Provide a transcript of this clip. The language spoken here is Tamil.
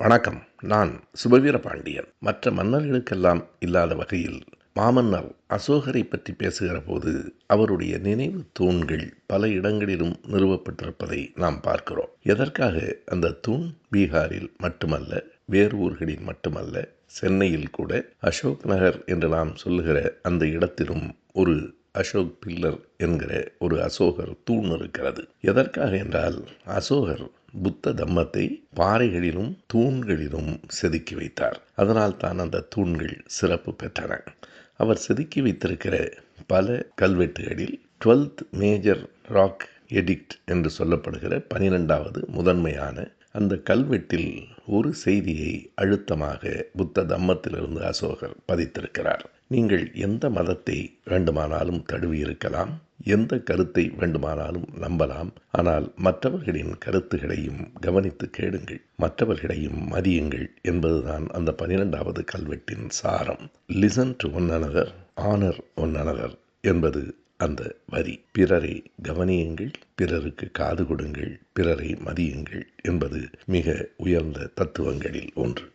வணக்கம். நான் சுபவீர பாண்டியன். மற்ற மன்னர்களுக்கெல்லாம் இல்லாத வகையில் மாமன்னர் அசோகரை பற்றி பேசுகிற போது அவருடைய நினைவு தூண்கள் பல இடங்களிலும் நிறுவப்பட்டிருப்பதை நாம் பார்க்கிறோம். எதற்காக அந்த தூண் பீகாரில் மட்டுமல்ல வேறு ஊர்களில் மட்டுமல்ல சென்னையில் கூட அசோக் நகர் என்று நாம் சொல்லுகிற அந்த இடத்திலும் ஒரு அசோக் பில்லர் என்கிற ஒரு அசோகர் தூண் இருக்கிறது. எதற்காக என்றால் அசோகர் புத்த தம்மத்தை பாறைகளிலும் தூண்களிலும் செதுக்கி வைத்தார். அதனால் தான் அந்த தூண்கள் சிறப்பு பெற்றன. அவர் செதுக்கி வைத்திருக்கிற பல கல்வெட்டுகளில் டுவெல்த் மேஜர் ராக் எடிக்ட் என்று சொல்லப்படுகிற பனிரெண்டாவது முதன்மையான அந்த கல்வெட்டில் ஒரு செய்தியை அழுத்தமாக புத்த தம்மத்திலிருந்து அசோகர் பதித்திருக்கிறார். நீங்கள் எந்த மதத்தை வேண்டுமானாலும் தழுவியிருக்கலாம் எந்த கருத்தை வேண்டுமானாலும் நம்பலாம். ஆனால் மற்றவர்களின் கருத்துகளையும் கவனித்து கேளுங்கள். மற்றவர்களையும் மதியுங்கள் என்பதுதான் அந்த பனிரெண்டாவது கல்வெட்டின் சாரம். Listen to one another honour one another என்பது அந்த வரி. பிறரை கவனியுங்கள் பிறருக்கு காது கொடுங்கள் பிறரை மதியுங்கள் என்பது மிக உயர்ந்த தத்துவங்களில் ஒன்று.